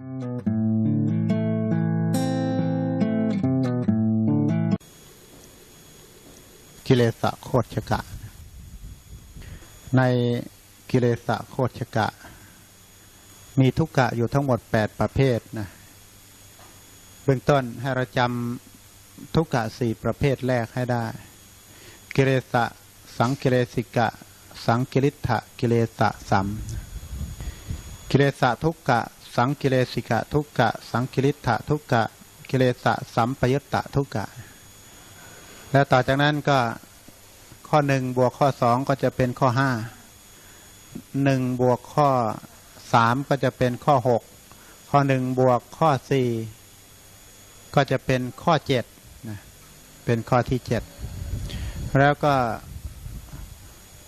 กิเลสโคชกะ ในกิเลสโคชกะ มีทุกกะอยู่ทั้งหมด 8 ประเภทนะเบื้องต้นให้เราจำทุกกะสี่ประเภทแรกให้ได้ กิเลสสังกิเลสิกะ สังกิริธะกิเลสสัมกิเลสทุกกะ สังกิเลสิกะทุกกะ สังกิริธะทุกกะ กิเลสะสัมปยุตตะทุกกะ แล้วต่อจากนั้นก็ข้อหนึ่งบวกข้อสองก็จะเป็นข้อห้าหนึ่งบวกข้อสามก็จะเป็นข้อหกข้อหนึ่งบวกข้อสี่ก็จะเป็นข้อเจ็ดนะเป็นข้อที่เจ็ดแล้วก็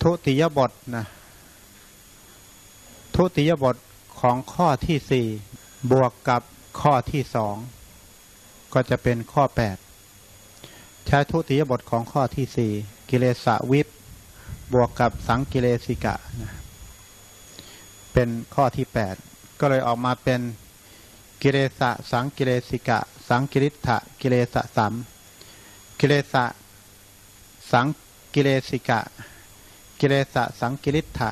ทุติยบทนะทุติยบท ของข้อที่สี่บวกกับข้อที่สองก็จะเป็นข้อแปดใช้ทุติยบทของข้อที่สี่กิเลสวิปบวกกับสังกิเลสิกะ เป็นข้อที่แปดก็เลยออกมาเป็นกิเลสสังกิเลสิกะ สังกิริธะกิเลสสัมกิเลสสังกิเลสิกะ กิเลสสังกิริธะ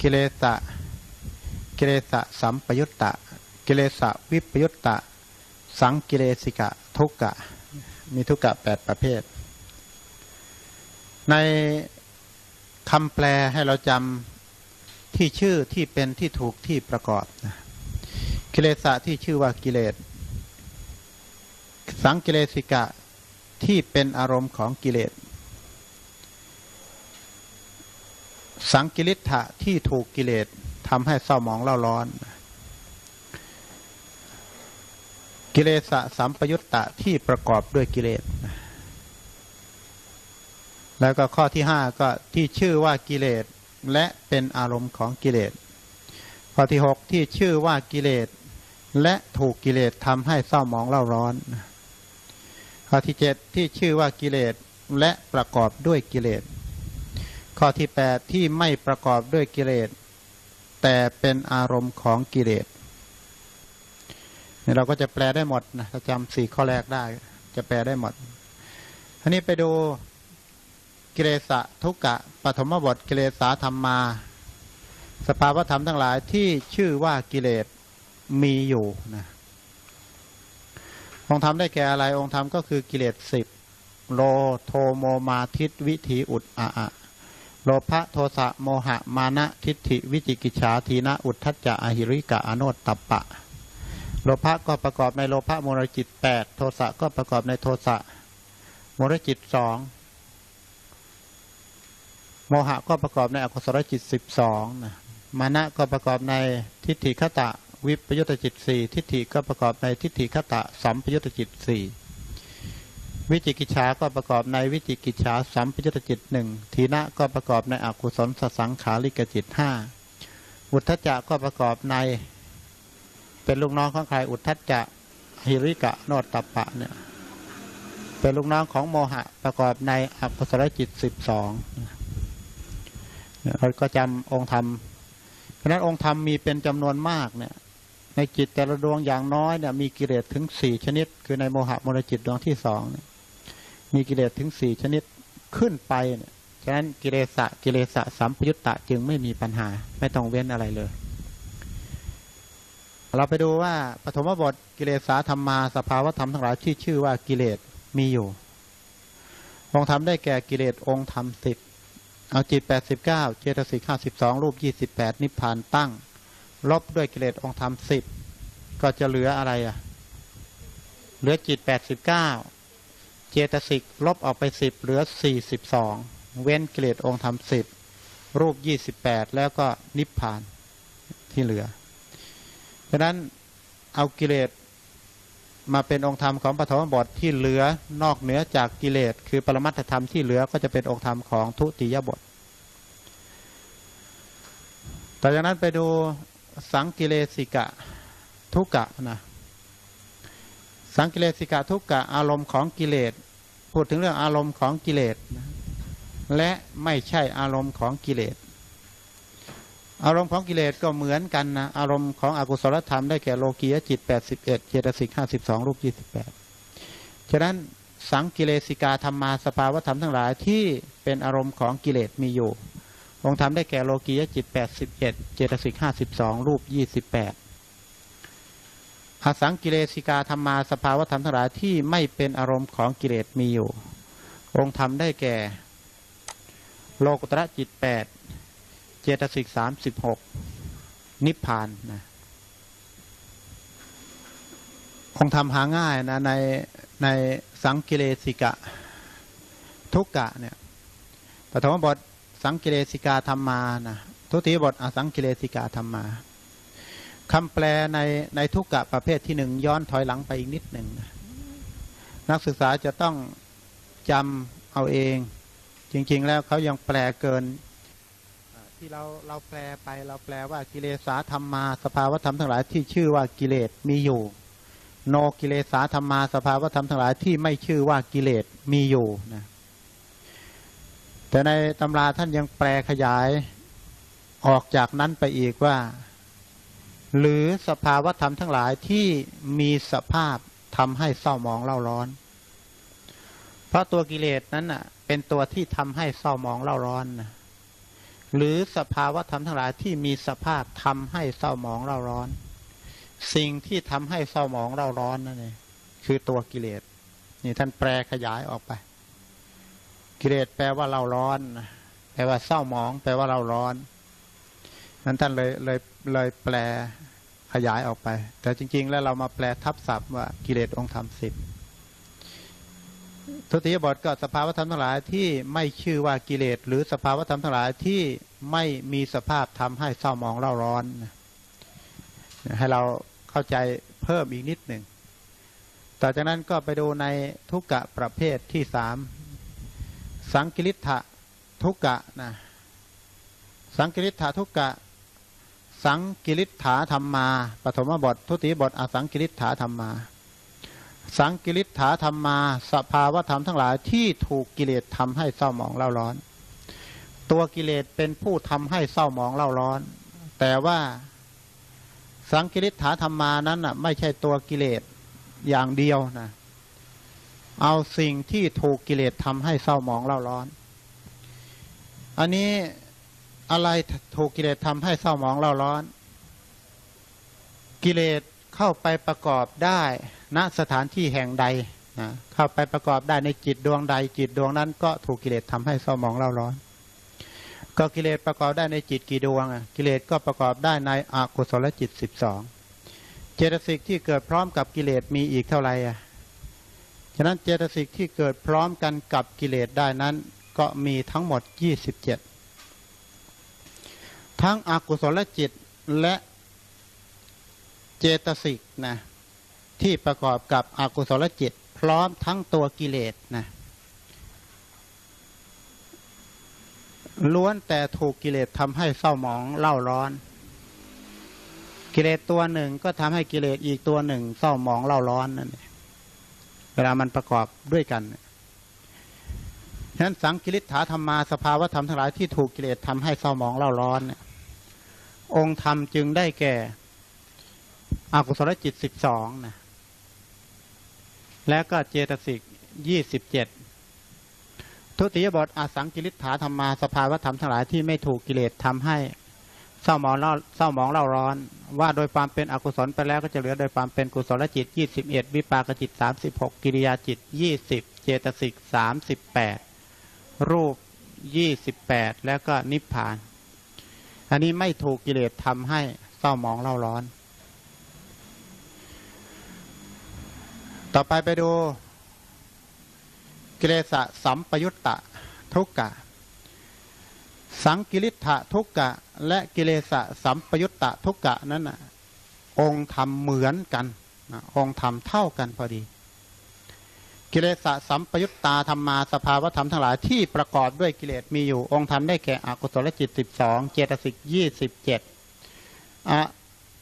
กิเลส กิเลสสัมปยุตตะ กิเลสวิปยุตตะ สังกิเลสิกะ ทุกกะ มีทุกกะแปดประเภท ในคำแปลให้เราจำที่ชื่อที่เป็นที่ถูกที่ประกอบ กิเลสะที่ชื่อว่ากิเลส สังกิเลสิกะที่เป็นอารมณ์ของกิเลส สังกิริธะที่ถูกกิเลส ทำให้เศร้าหมองเล่าร้อน กิเลสสัมปยุตตะที่ประกอบด้วยกิเลส แล้วก็ข้อที่ห้าก็ที่ชื่อว่ากิเลสและเป็นอารมณ์ของกิเลส ข้อที่หกที่ชื่อว่ากิเลสและถูกกิเลสทำให้เศร้าหมองเล่าร้อน ข้อที่เจ็ดที่ชื่อว่ากิเลสและประกอบด้วยกิเลสข้อที่แปดที่ไม่ประกอบด้วยกิเลส แต่เป็นอารมณ์ของกิเลสนี่เราก็จะแปลได้หมดนะถ้าจำสี่ข้อแรกได้ จะแปลได้หมดทีนี้ไปดูกิเลสะทุกกะปฐมบทกิเลสาธรรมมา สภาวธรรมทั้งหลายที่ชื่อว่ากิเลสมีอยู่นะองค์ธรรมได้แก่อะไรองค์ธรรมก็คือกิเลสสิบโลโทโมมาทิตวิถีอุดอะอะ โลภะโทสะโมหะมานะทิฏฐิวิจิกิจฉาทีนะอุทธัจจะอหิริกะอโนตตปปะ โลภะก็ประกอบในโลภะโมรจิตแปดโทสะก็ประกอบในโทสะโมรจิตสองโมหะก็ประกอบในอกุศลจิตสิบสองนะมานะก็ประกอบในทิฏฐิคตะวิปยุตจิตสี่ทิฏฐิก็ประกอบในทิฏฐิคตะสัมปยุตจิตสี่ วิจิกิจฉาก็ประกอบในวิจิกิจฉาสัมปยุตจิตหนึ่งทีนะก็ประกอบในอกุศลสสังขาริกจิตห้าอุทธจักก็ประกอบใน เป็นลูกน้องของใครอุทธัจจะหิริกะโนตตปะเนี่ยเป็นลูกน้องของโมหะประกอบในอกุศลจิตสิบสองเราก็จำองค์ธรรมเพราะนั้นองค์ธรรมมีเป็นจำนวนมากเนี่ยในจิตแต่ละดวงอย่างน้อยเนี่ยมีกิเลสถึงสี่ชนิด คือในโมหะมรจิตดวงที่สองเนี่ย มีกิเลสถึงสี่ชนิดขึ้นไปเนี่ยฉะนั้นกิเลสะกิเลสะสัมปยุตตะจึงไม่มีปัญหา ไม่ต้องเว้นอะไรเลย เราไปดูว่าปฐมบทกิเลสาธรรมมาสภาวธรรมทั้งหลายที่ชื่อว่ากิเลสมีอยู่ องค์ธรรมได้แก่กิเลสองค์ธรรมสิบเอาจิตแปดสิบเก้าเจตสิกห้าสิบสองรูปยี่สิบแปดนิพพานตั้ง ลบด้วยกิเลสองค์ธรรมสิบก็จะเหลืออะไรอะ เหลือจิตแปดสิบเก้า เจตสิกลบออกไปสิบเหลือสี่สิบสองเว้นกิเลสองค์ธรรมสิบรูปยี่สิบแปดแล้วก็นิพพานที่เหลือเพราะนั้นเอากิเลสมาเป็นองค์ธรรมของปฐมบทที่เหลือนอกเหนือจากกิเลส คือปรมัตถธรรมที่เหลือก็จะเป็นองค์ธรรมของทุติยบทต่อจากนั้นไปดูสังกิเลสิกะทุกะนะ สังกิเลสิกะทุกกะอารมณ์ของกิเลส พูดถึงเรื่องอารมณ์ของกิเลสและไม่ใช่อารมณ์ของกิเลส อารมณ์ของกิเลสก็เหมือนกันนะอารมณ์ของอกุศลธรรมได้แก่โลกียจิต 81เจตสิก52รูป28ฉะนั้นสังกิเลสิกาธรรมาสภาวธรรมทั้งหลายที่เป็นอารมณ์ของกิเลสมีอยู่องค์ธรรมได้แก่โลกียจิต 81เจตสิก52รูป28 อสังกิเลสิกาธรรมาสภาวธรรมทั้งหลายที่ไม่เป็นอารมณ์ของกิเลสมีอยู่ องค์ธรรมได้แก่ โลกุตระจิต8เจตสิก36นิพพานนะองค์ธรรมหาง่ายนะในในสังกิเลสิกะ ทุกกะเนี่ยปฐมบทสังกิเลสิกาธรรมานะทุติยบทอสังกิเลสิกาธรรมา คำแปลในในทุกกะประเภทที่หนึ่งย้อนถอยหลังไปอีกนิดหนึ่งนักศึกษาจะต้องจำเอาเอง จริง ๆ แล้วเขายังแปลเกิน ที่เราเราแปลไปเราแปลว่ากิเลสาธรรมมาสภาวธรรมทั้งหลายที่ชื่อว่ากิเลสมีอยู่ โนกิเลสาธรรมมาสภาวธรรมทั้งหลายที่ไม่ชื่อว่ากิเลสมีอยู่นะแต่ในตำราท่านยังแปลขยายออกจากนั้นไปอีกว่า หรือสภาวธรรมทั้งหลายที่มีสภาพทำให้เศร้าหมองเล่าร้อน เพราะตัวกิเลสนั้นน่ะ เป็นตัวที่ทำให้เศร้าหมองเล่าร้อนนะหรือสภาวธรรมทั้งหลายที่มีสภาพทำให้เศร้าหมองเล่าร้อน สิ่งที่ทำให้เศร้าหมองเล่าร้อนนั่นเองคือตัวกิเลสนี่ท่านแปลขยายออกไป กิเลสแปลว่าเราร้อน แปลว่าเศร้าหมอง แปลว่าเราร้อนนั้นท่านเลยเลย เลยแปลขยายออกไป แต่จริง ๆ แล้วเรามาแปลทับศัพท์ว่ากิเลสองค์ธรรมสิบทุติยบทก็สภาวธรรมทั้งหลายที่ไม่ชื่อว่ากิเลสหรือสภาวธรรมทั้งหลายที่ไม่มีสภาพทำให้เศร้ามองเล่าร้อน ให้เราเข้าใจเพิ่มอีกนิดหนึ่งต่อจากนั้นก็ไปดูในทุกกะประเภทที่สามสังกิริธะทุกกะนะสังกิริธะทุกกะ สังกิริธาธรรมมา ปฐมบท ทุติบท อสังกิริธาธรรมมา สังกิริธาธรรมมา สภาวธรรมทั้งหลายที่ถูกกิเลสทำให้เศร้าหมองเล่าร้อน ตัวกิเลสเป็นผู้ทำให้เศร้าหมองเล่าร้อน แต่ว่าสังกิริธาธรรมมานั้นน่ะไม่ใช่ตัวกิเลสอย่างเดียวนะ เอาสิ่งที่ถูกกิเลสทำให้เศร้าหมองเล่าร้อน อันนี้ อะไรถูกกิเลสทำให้เศร้าหมองเล่าร้อน กิเลสเข้าไปประกอบได้ณสถานที่แห่งใดนะเข้าไปประกอบได้ในจิตดวงใด จิตดวงนั้น ก็ถูกกิเลสทำให้เศร้าหมองเล่าร้อน ก็กิเลสประกอบได้ในจิตกี่ดวงอะกิเลสก็ประกอบได้ในอกุศลจิตสิบสองเจตสิกที่เกิดพร้อมกับกิเลสมีอีกเท่าไหร่อะฉะนั้นเจตสิกที่เกิดพร้อมกันกับกิเลสได้นั้น ก็มีทั้งหมดยี่สิบเจ็ด ทั้งอกุศลจิตและเจตสิกนะที่ประกอบกับอกุศลจิต พร้อมทั้งตัวกิเลสนะล้วนแต่ถูกกิเลสทำให้เศร้าหมองเล่าร้อน กิเลสตัวหนึ่งก็ทำให้กิเลสอีกตัวหนึ่ง เศร้าหมองเล่าร้อนนั่นเองเวลามันประกอบด้วยกันฉะนั้นสังกิริฐาธรรมาสภาวะธรรมทั้งหลายที่ถูกกิเลสทำให้เศร้าหมองเล่าร้อนเนี่ย องค์ธรรมจึงได้แก่อกุศลจิตสิบสองนะและก็เจตสิกยี่สิบเจ็ดทุติยบทอสังกิริฐาธรรมาสภาวธรรมทั้งหลายที่ไม่ถูกกิเลสทำให้เศร้าหมองเล่าเศร้าหมองเล่าร้อน ว่าโดยความเป็นอกุศลไปแล้วก็จะเหลือโดยความเป็นกุศลจิตยี่สิบเอ็ดวิปากจิตสามสิบหกกิริยาจิตยี่สิบเจตสิกสามสิบแปดรูปยี่สิบแปดแล้วก็นิพพาน อันนี้ไม่ถูกกิเลสทำให้เศร้าหมองเล่าร้อน ต่อไปไปดู กิเลสสัมปยุตตะทุกกะ สังกิริธะทุกกะ และกิเลสสัมปยุตตะทุกกะนั้นนะองค์ธรรมเหมือนกันนะองค์ธรรมเท่ากันพอดี กิเลสสัมปยุตตาธรรมาสภาวธรรมทั้งหลายที่ประกอบด้วยกิเลสมีอยู่ องค์ธรรมได้แก่อกุศลจิตสิบสองเจตสิกยี่สิบเจ็ดอะ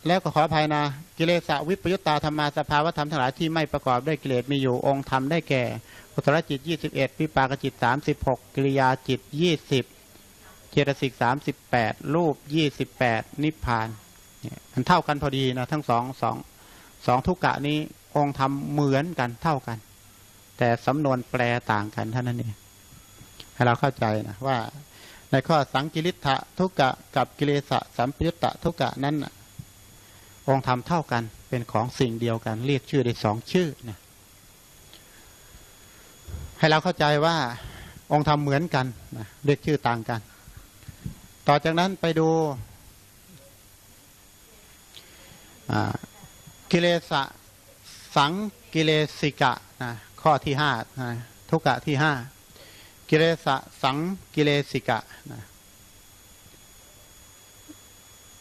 แล้วก็ขออภัยนะกิเลสวิปยุตตาธรรมาสภาวธรรมทั้งหลายที่ไม่ประกอบด้วยกิเลสมีอยู่ องค์ธรรมได้แก่กุศลจิตยี่สิบเอ็ดวิปากจิตสามสิบหกกิริยาจิตยี่สิบเจตสิกสามสิบแปดรูปยี่สิบแปดนิพพานมันเท่ากันพอดีนะทั้งสองสองสองทุกกะนี้องค์ทำเหมือนกันเท่ากัน แต่สำนวนแปลต่างกันเท่านั้นเองให้เราเข้าใจนะว่า ในข้อสังกิริทะทุกกะกับกิเลสสัมปยุตตะทุกกะนั้นองค์ธรรมเท่ากันเป็นของสิ่งเดียวกัน เรียกชื่อได้สองชื่อนะให้เราเข้าใจว่าองค์ธรรมเหมือนกันนะเรียกชื่อต่างกัน ต่อจากนั้นไปดูกิเลสสังกิเลสิกะนะ ข้อที่ห้านะทุกกะที่ห้ากิเลสสังกิเลสิกะนะ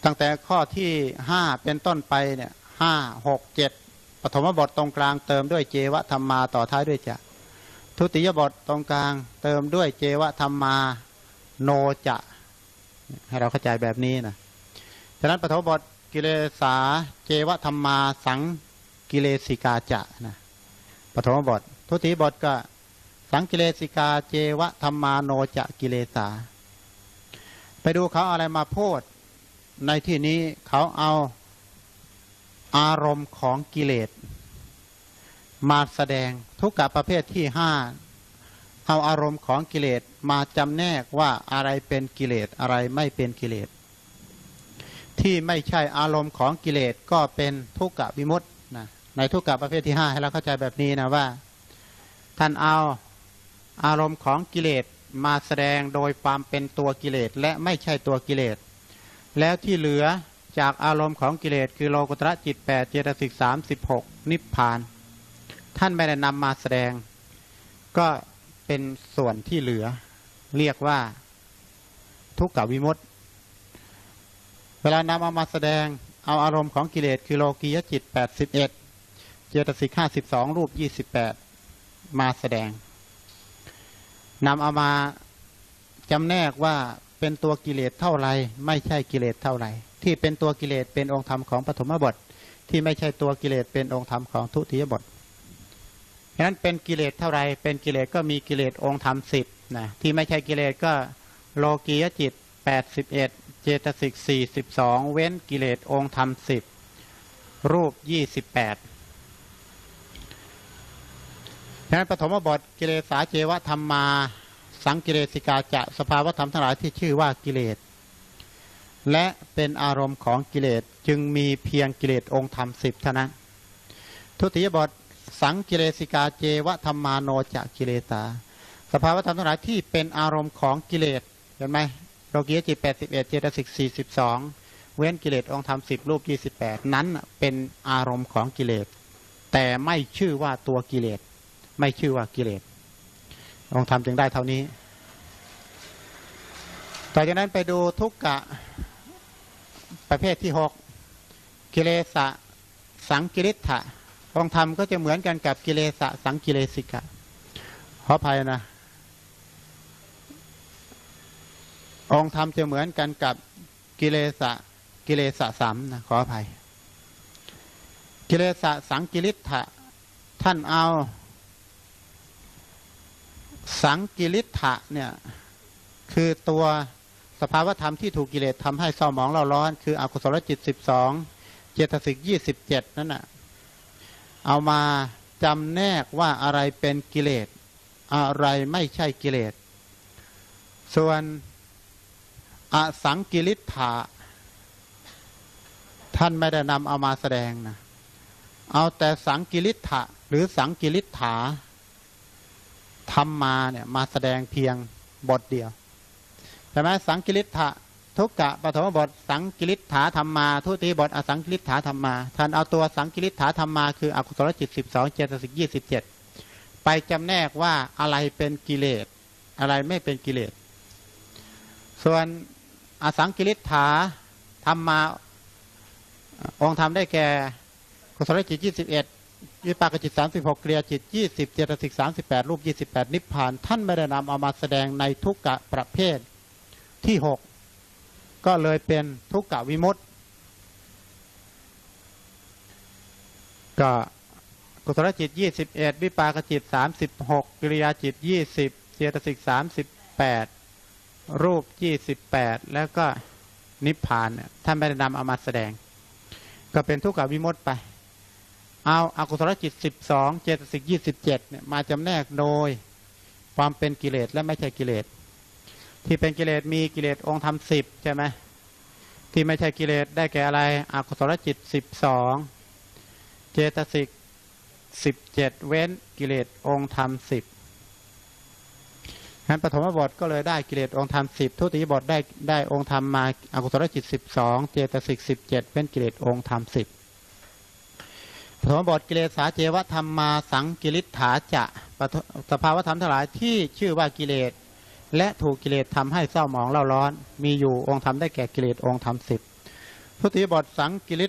ตั้งแต่ข้อที่ห้าเป็นต้นไปเนี่ยห้าหกเจ็ดปฐมบทตรงกลางเติมด้วยเจวะธรรมาต่อท้ายด้วยจะทุติยบทตรงกลางเติมด้วยเจวะธรรมาโนจะ ให้เราเข้าใจแบบนี้นะฉะนั้นปฐมบทกิเลสาเจวะธรรมาสังกิเลสิกาจะนะ ปฐมบท ทุติยบทก็ สังกิเลสิกาเจวะธรรมาโนจะกิเลสา ไปดูเขาอะไรมาพูด ในที่นี้เขาเอาอารมณ์ของกิเลส มาแสดงทุกกะประเภทที่ห้าเอาอารมณ์ของกิเลสมาจำแนกว่าอะไรเป็นกิเลสอะไรไม่เป็นกิเลส ที่ไม่ใช่อารมณ์ของกิเลสก็เป็นทุกกะวิมุตต์นะ ในทุกกะประเภทที่ห้าให้เราเข้าใจแบบนี้นะว่า ท่านเอาอารมณ์ของกิเลสมาแสดงโดยความเป็นตัวกิเลสและไม่ใช่ตัวกิเลส แล้วที่เหลือจากอารมณ์ของกิเลส คือโลกุตระจิตแปดเจตสิกสามสิบหกนิพพาน ท่านไม่ได้นำมาแสดง ก็เป็นส่วนที่เหลือ เรียกว่าทุกขวิมุตติ เวลานำเอามาแสดงเอาอารมณ์ของกิเลส คือโลกียจิตแปดสิบเอ็ด เจตสิกห้าสิบสองรูปยี่สิบแปดมาแสดงนำเอามาจำแนกว่าเป็นตัวกิเลสเท่าไร ไม่ใช่กิเลสเท่าไร ที่เป็นตัวกิเลสเป็นองค์ธรรมของปฐมบท ที่ไม่ใช่ตัวกิเลสเป็นองค์ธรรมของทุติยบทฉะนั้นเป็นกิเลสเท่าไร เป็นกิเลสก็มีกิเลสองค์ธรรมสิบนะที่ไม่ใช่กิเลสก็โลกียจิตแปดสิบเอ็ดเจตสิกสี่สิบสองเว้นกิเลสองค์ธรรมสิบรูปยี่สิบแปดฉะ นั้นปฐมบทกิเลสาเจวะธรรมมา สังกิเลสิกาจะสภาวธรรมทั้งหลายที่ชื่อว่ากิเลส และเป็นอารมณ์ของกิเลสจึงมีเพียงกิเลสองค์ธรรมสิบเท่านั้น ทุติยบทสังกิเลสิกาเจวะธรรมาโนจะกิเลสาสภาวธรรมทั้งหลายที่เป็นอารมณ์ของกิเลสเห็นไหมโลกียจิตแปดสิบเอ็ดเจตสิกสี่สิบสองเว้นกิเลสองค์ธรรมสิบรูปยี่สิบแปดนั้นเป็นอารมณ์ของกิเลส แต่ไม่ชื่อว่าตัวกิเลส ไม่ชื่อว่ากิเลสองค์ธรรมจึงได้เท่านี้ ต่อจากนั้นไปดูทุกกะประเภทที่หกกิเลสะสังกิริธะองค์ธรรมก็จะเหมือนกันกับกิเลสะสังกิเลสิกะขออภัยนะ องค์ธรรมจะเหมือนกันกับกิเลสะกิเลสะสามนะขออภัย กิเลสะสังกิริธะท่านเอา สังกิริธะเนี่ยคือตัวสภาวธรรมที่ถูกกิเลสทำให้เศร้าหมองเราร้อน คืออกุศลจิตสิบสองเจตสิกยี่สิบเจ็ดนั่นน่ะเอามาจำแนกว่าอะไรเป็นกิเลสอะไรไม่ใช่กิเลส ส่วนอสังกิริธะท่านไม่ได้นำเอามาแสดงนะ เอาแต่สังกิริธะหรือสังกิริธา ทำมมาเนี่ยมาแสดงเพียงบทเดียวใช่ไหมสังกิริธะทุกกะปฐมบท สังกิริธาธรรมมา ทุติบทอสังกิริธาธรรมมาท่านเอาตัวสังกิริธาธรรมมาคืออกุศลจิตสิบสองเจตสิกยี่สิบเจ็ดไปจำแนกว่าอะไรเป็นกิเลส อะไรไม่เป็นกิเลส ส่วนอสังกิริธาธรรมมาองค์ธรรมได้แก่กุศลจิตยี่สิบเอ็ด วิปากจิตสามสิบหกเกลียจิตยี่สิบเจตสิกสามสิบแปดรูปยี่สิบแปดนิพพาน ท่านไม่ได้นำเอามาแสดงในทุกกะประเภทที่หกก็เลยเป็นทุกกะวิมุตต์ก็กุศลจิตยี่สิบเอ็ดวิปากจิตสามสิบหกกิริยาจิตยี่สิบเจตสิกสามสิบแปดรูปยี่สิบแปดแล้วก็นิพพานท่านไม่ได้นำเอามาแสดง ก็เป็นทุกขวิมุตติไป เอาอากุศลจิตสิบสองเจตสิกยี่สิบเจ็ดเนี่ยมาจำแนกโดยความเป็นกิเลสและไม่ใช่กิเลส ที่เป็นกิเลสมีกิเลสองค์ธรรมสิบใช่ไหมที่ไม่ใช่กิเลสได้แก่อะไรอากุศลจิตสิบสองเจตสิกสิบเจ็ดเว้นกิเลสองค์ธรรมสิบงั้นปฐมบทก็เลยได้กิเลสองค์ธรรมสิบทุติยบทได้ได้องค์ธรรมมาอากุศลจิตสิบสองเจตสิกสิบเจ็ดเว้นกิเลสองค์ธรรมสิบ ปฐมบทกิเลสาเจวธรรมมาสังกิริฐาจะสภาวธรรมทั้งหลายที่ชื่อว่ากิเลส และถูกกิเลสทำให้เศร้าหมองเล่าร้อน มีอยู่องค์ธรรมได้แก่กิเลสองค์ธรรมสิบทุติบทสังกิริ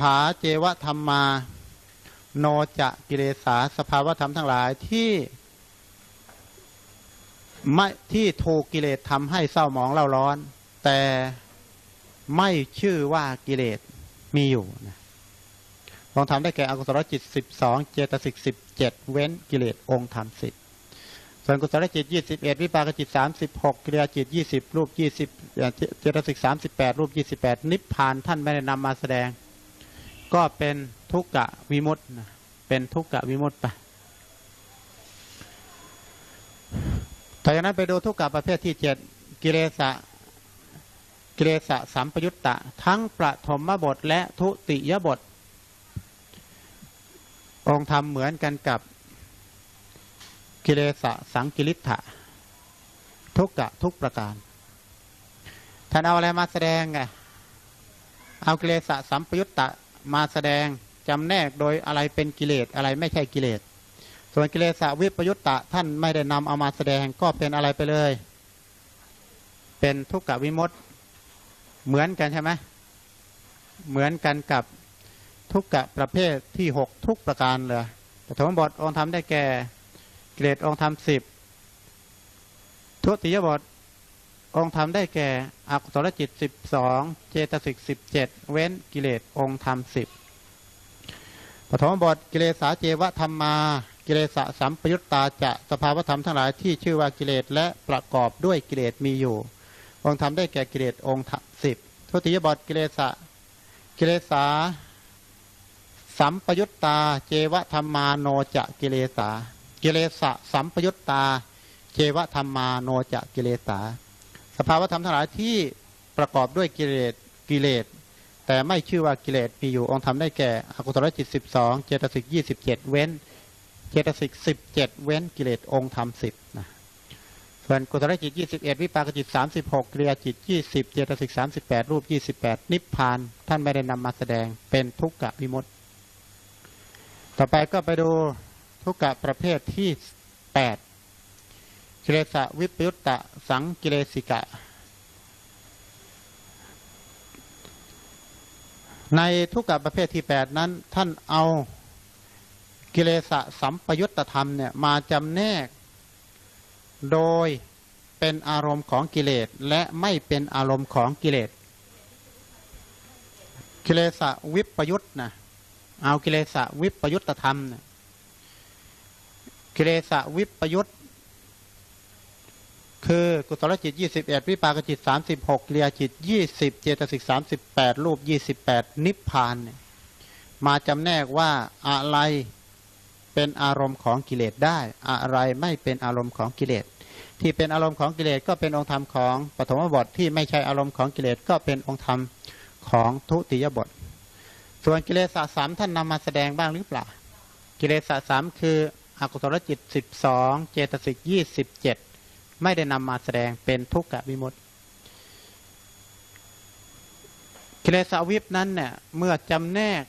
ฐาเจวธรรมมาโนจะกิเลสาสภาวธรรมทั้งหลายที่ไม่ที่ถูกกิเลสทำให้เศร้าหมองเล่าร้อน แต่ไม่ชื่อว่ากิเลสมีอยู่นะ องทำได้แก่อกุศลจิตสิบสองเจตสิกสิบเจ็ดเว้นกิเลสองค์ธรรมสิบส่วนกุศลจิตยี่สิบเอ็ดวิปากจิตสามสิบหกกิริยาจิตยี่สิบรูปยี่สิบเจตสิกสามสิบแปดรูปยี่สิบแปดนิพพานท่านไม่ได้นำมาแสดง ก็เป็นทุกกะวิมุตต์เป็นทุกกะวิมุตต์ไปต่อจากนั้นไปดูทุกกะประเภทที่เจ็ดกิเลสะกิเลสะสัมปยุตตะ ทั้งประถมบทและทุติยบท องค์ธรรมเหมือนกันกับกิเลสสังกิริธะทุกกะทุกประการท่านเอาอะไรมาแสดงไงเอากิเลสสัมปยุตตะมาแสดงจำแนกโดยอะไรเป็นกิเลสอะไรไม่ใช่กิเลสส่วนกิเลสวิปยุตตะท่านไม่ได้นำเอามาแสดงก็เป็นอะไรไปเลย เป็นทุกขวิมุตต์เหมือนกันใช่ไหมเหมือนกันกับ ทุกกะประเภทที่หกทุกประการเลยปฐมบทองค์ธรรมได้แก่กิเลสองค์ธรรมสิบทุติยบทองค์ธรรมได้แก่อกุศลจิตสิบสองเจตสิกสิบเจ็ดเว้นกิเลสองค์ธรรมสิบปฐมบทกิเลสาเจวธรรมมา กิเลสสัมปยุตตาจะสภาวธรรมทั้งหลายที่ชื่อว่ากิเลสและประกอบด้วยกิเลสมีอยู่ องค์ธรรมได้แก่กิเลสองค์สิบทุติยบทกิเลสะกิเลสา สัมปยุตตา เจวธรรมาโนจะกิเลสากิเลสะสัมปยุตตา เจวธรรมาโนจะกิเลสาสภาวธรรมทั้งหลายที่ประกอบด้วยกิเลสกิเลส แต่ไม่ชื่อว่ากิเลสมีอยู่องค์ธรรมได้แก่อกุศลจิตสิบสองเจตสิกยี่สิบเจ็ดเว้น เจตสิกสิบเจ็ดเว้นกิเลสองค์ธรรมสิบนะส่วนกุศลจิตยี่สิบเอ็ดวิปากจิตสามสิบหกกิริยจิตยี่สิบเจตสิกสามสิบแปดรูปยี่สิบแปดนิพพาน ท่านไม่ได้นำมาแสดงเป็นทุกขะวิมุตติ ต่อไปก็ไปดูทุกกะประเภทที่แปดกิเลสวิปยุตตะสังกิเลสิกะ ในทุกกะประเภทที่แปดนั้น ท่านเอากิเลสสัมปยุตตธรรมเนี่ยมาจำแนก โดยเป็นอารมณ์ของกิเลสและไม่เป็นอารมณ์ของกิเลส กิเลสวิปยุตนะ เอากิเลสวิปยุตตธรรมเนี่ยกิเลสวิปยุตคือกุศลจิตยี่สิบเอ็ดวิปากจิตสามสิบหกเลียจิตยี่สิบเจตสิกสามสิบแปดรูปยี่สิบแปดนิพพานเนี่ยมาจำแนกว่าอะไรเป็นอารมณ์ของกิเลสได้ อะไรไม่เป็นอารมณ์ของกิเลส ที่เป็นอารมณ์ของกิเลสก็เป็นองค์ธรรมของปฐมบทที่ไม่ใช่อารมณ์ของกิเลสก็เป็นองค์ธรรมของทุติยบท ส่วนกิเลสสามท่านนำมาแสดงบ้างหรือเปล่า กิเลสสามคืออกุศลจิตสิบสองเจตสิกยี่สิบเจ็ดไม่ได้นำมาแสดงเป็นทุกขวิมุตติกิเลสวิปนั้นเนี่ยเมื่อจำแนก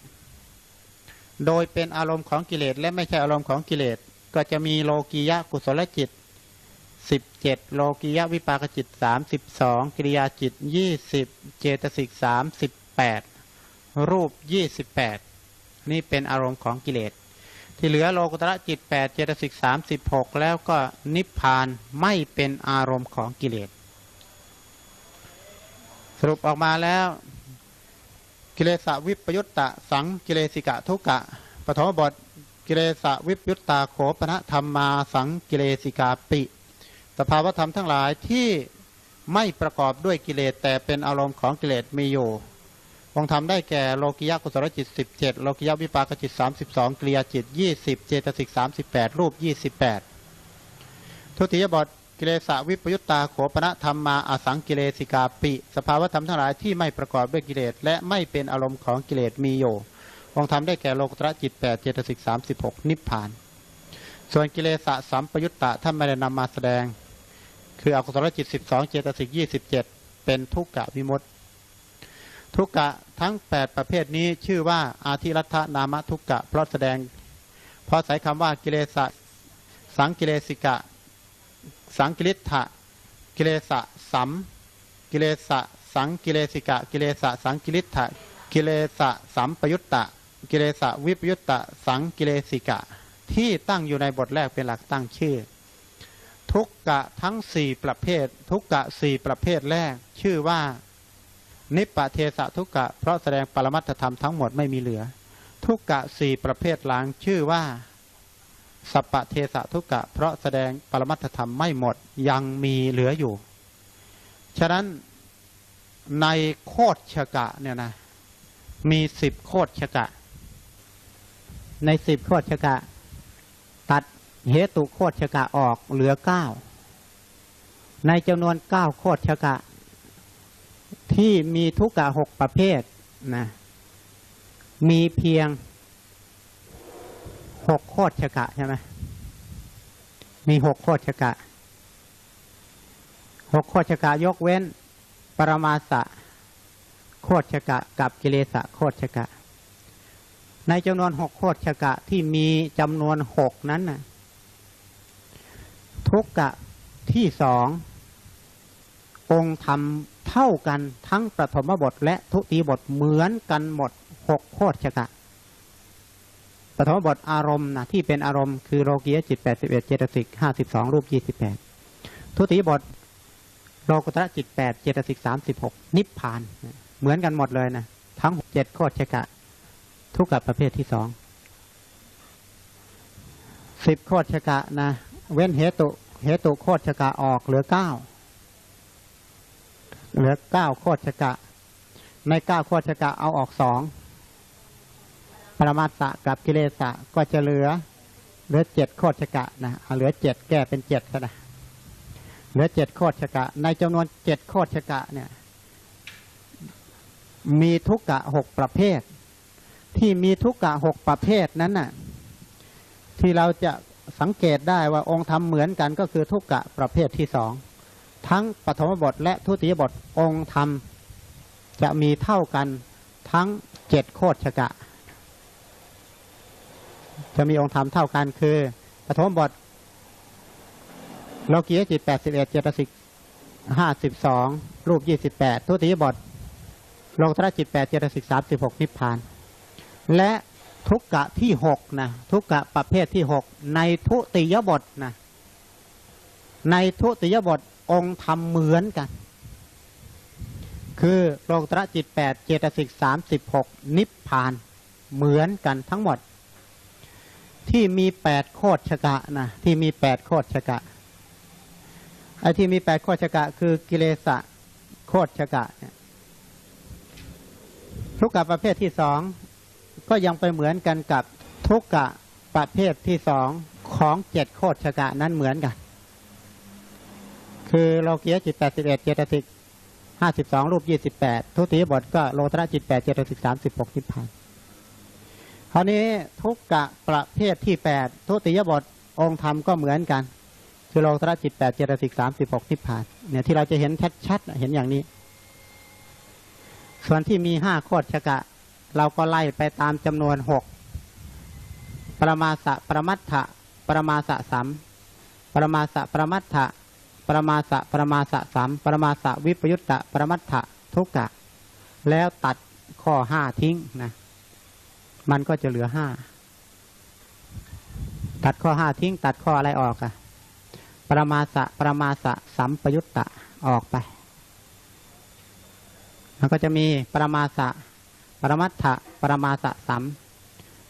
โดยเป็นอารมณ์ของกิเลสและไม่ใช่อารมณ์ของกิเลสก็จะมีโลกียะกุศลจิตสิบเจ็ดโลกียะวิปากจิตสามสิบสองกิริยาจิตยี่สิบเจตสิกสามสิบแปด รูปยี่สิบแปดนี่เป็นอารมณ์ของกิเลส ที่เหลือโลกุตระจิตแปดเจตสิกสามสิบหกแล้วก็นิพพานไม่เป็นอารมณ์ของกิเลส สรุปออกมาแล้ว กิเลสวิปยุตตะสังกิเลสิกะทุกะปฐมบทกิเลสวิปยุตตาโขปณธรรมมาสังกิเลสิกาปิ สภาวธรรมทั้งหลายที่ไม่ประกอบด้วยกิเลสแต่เป็นอารมณ์ของกิเลสมีอยู่ องค์ธรรมได้แก่โลกิยะกุศลจิต 17 โลกิยะวิปากจิต 32 กริยาจิต 20 เจตสิก 38 รูป 28 ทุติยบทกิเลสวิปยุตตาโขปณธรรมมาอสังกิเลสิกาปิ สภาวธรรมทั้งหลายที่ไม่ประกอบด้วยกิเลส และไม่เป็นอารมณ์ของกิเลสมีอยู่องค์ธรรมได้แก่โลกุตระจิต 8 เจตสิก 36 นิพพาน ส่วนกิเลสสัมปยุตตะท่านไม่ได้นำมาแสดง คืออกุศลจิต 12 เจตสิก 27 เป็นทุกกะวิมุตติ ทุกกะทั้ง 8 ประเภทนี้ชื่อว่าอาทิรัตนามทุกกะ เพราะแสดง เพราะใส่คำว่ากิเลสสังกิเลสิกะ สังกิริทะกิเลสสัมกิเลสสังกิเลสิกะ กิเลสสังกิริทะกิเลสสัมปยุตตะ กิเลสวิปยุตตะ สังกิเลสิกะ ที่ตั้งอยู่ในบทแรกเป็นหลักตั้งชื่อ ทุกกะทั้งสี่ประเภท ทุกกะสี่ประเภทแรกชื่อว่า นิปปะเทสะทุกกะ เพราะแสดงปรมัตถธรรมทั้งหมดไม่มีเหลือ ทุกกะสี่ประเภทหลังชื่อว่าสัปปะเทสะทุกกะ เพราะแสดงปรมัตถธรรมไม่หมดยังมีเหลืออยู่ ฉะนั้นในโคดชกะเนี่ยนะมีสิบโคดชกะ ในสิบโคดชกะ ตัดเหตุโคดชกะออกเหลือเก้าในจำนวนเก้าโคดชกะ ที่มีทุกกะหกประเภทนะมีเพียงหกโคดชกะใช่ไหมมีหกโคดชกะหกโคดชกะยกเว้น ปรมาสะโคดชกะ กับกิเลสะโคดชกะ ในจำนวนหกโคดชกะที่มีจำนวนหกนั้นนะทุกกะที่สององค์ทำ เท่ากันทั้งประถมบทและทุติบทเหมือนกันหมดหกโคตรชกะปฐมบทอารมณ์นะที่เป็นอารมณ์คือโลกียจิต81เจตสิก52รูป28ทุติบทโลกุตระจิต8เจตสิก36นิพพาน เหมือนกันหมดเลยนะทั้งเจ็ดโคตรชกะ ทุกกับประเภทที่สองสิบโคตรชกะนะเว้นเหตุเหตุโคตรชกะออกเหลือเก้า เหลือเก้าโคชกะ ในเก้าโคชกะเอาออกสองปรมาสะกับกิเลสะก็จะเหลือ เหลือเจ็ดโคชกะนะเหลือเจ็ดแก้เป็นเจ็ดก็ได้เหลือเจ็ดโคชกะ ในจำนวนเจ็ดโคชกะเนี่ย มีทุกกะหกประเภท ที่มีทุกกะหกประเภทนั้นน่ะ ที่เราจะสังเกตได้ว่าองค์ธรรมเหมือนกันก็คือทุกกะประเภทที่สอง ทั้งปฐมบทและทุติยบทองค์ธรรม จะมีเท่ากันทั้งเจ็ดโคตชกะ จะมีองค์ธรรมเท่ากันคือปฐมบทโลกียจิต81เอ็ดเจตสิก52รูป28ทุติยบทโลกตรจิต8เจตสิก36นิพพาน และทุกกะที่หกนะทุกกะประเภทที่หกในทุติยบทนะในทุติยบท องค์ทำเหมือนกัน คือโลกตระจิต8เจตสิก36นิพพานเหมือนกันทั้งหมด ที่มีแปดโคตชกะนะที่มีแปดโคตชกะไอ้ที่มีแปดโคตชกะ คือกิเลสะโคตชกะเนี่ยทุกกะประเภทที่สองก็ยังไปเหมือนกันกับทุกกะประเภทที่สองของเจ็ดโคตชกะนั้นเหมือนกัน คือโลกียจิตแปดสิบเอ็ดเจตสิกห้าสิบสองรูปยี่สิบแปดทุติยบทก็โลตระจิตแปดเจตสิกสามสิบหกนิพพานคราวนี้ทุกกะประเภทที่แปดทุติยบทองค์ธรรมก็เหมือนกัน คือโลตระจิตแปดเจตสิกสามสิบหกนิพพานเนี่ยที่เราจะเห็นชัดๆเห็นอย่างนี้ ส่วนที่มีห้าโคตชกะ เราก็ไล่ไปตามจำนวนหกปรมาสะปรมัตถะปรมาสะสัมปรมาสะปรมัตถะ ปรมาสะปรมาสะสัมปรมาสะวิปยุตตะ ปรมัตถะทุกกะ แล้วตัดข้อห้าทิ้งนะ มันก็จะเหลือห้าตัดข้อห้าทิ้ง ตัดข้ออะไรออกอะปรมาสะปรมาสะสัมปยุตตะออกไป มันก็จะมีปรมาสะปรมัตถะปรมาสะสัม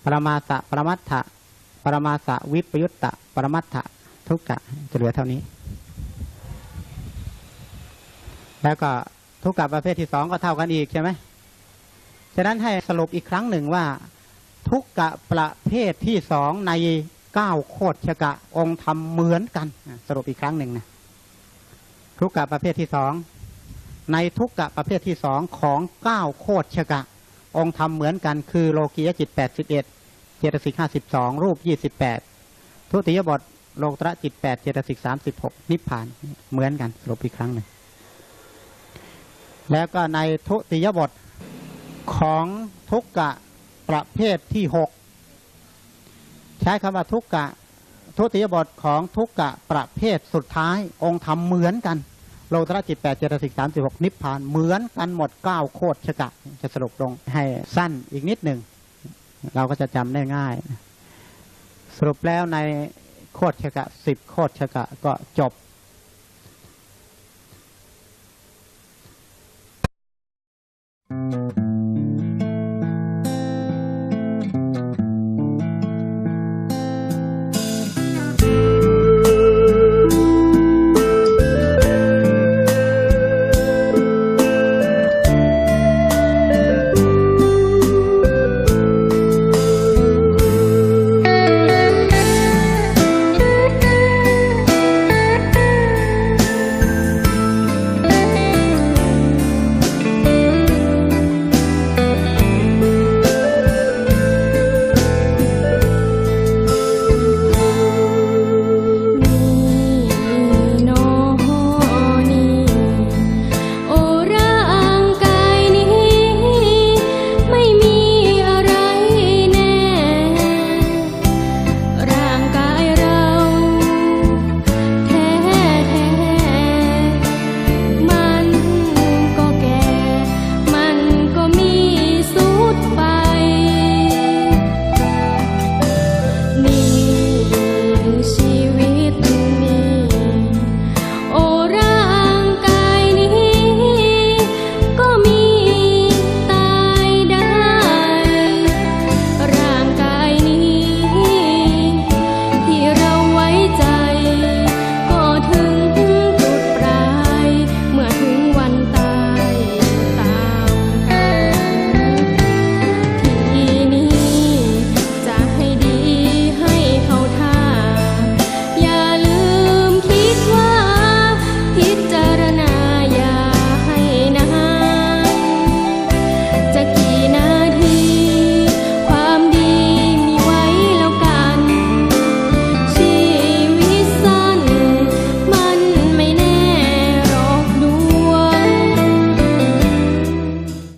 ปรมาสะปรมัตถะปรมาสะวิปยุตตะ ปรมัตถะทุกกะจะเหลือเท่านี้ แล้วก็ทุกกะประเภทที่สองก็เท่ากันอีกใช่ไหมฉะนั้นให้สรุปอีกครั้งหนึ่งว่า ทุกกะประเภทที่สองในเก้าโคตรกะองค์ธรรมเหมือนกัน สรุปอีกครั้งหนึ่งนะทุกกะประเภทที่สองในทุกกะประเภทที่สองของเก้าโคตรกะ องค์ธรรมเหมือนกันคือโลกียจิตแปดสิบเอ็ดเจตสิกห้าสิบสองรูปยี่สิบแปดทุติยบทโลกตระจิตแปดเจตสิกสามสิบหกนิพพานเหมือนกันสรุปอีกครั้งหนึ่ง แล้วก็ในทุติยบทของทุกกะประเภทที่หกใช้คำว่าทุกกะ ทุติยบทของทุกกะประเภทสุดท้าย องค์ธรรมเหมือนกันโลตระจิตแปดเจตสิกสามสิบหกนิพพานเหมือนกันหมดเก้าโคตรชกะ จะสรุปลงให้สั้นอีกนิดหนึ่ง เราก็จะจำได้ง่าย สรุปแล้วในโคตรชกะสิบโคตรชกะก็จบ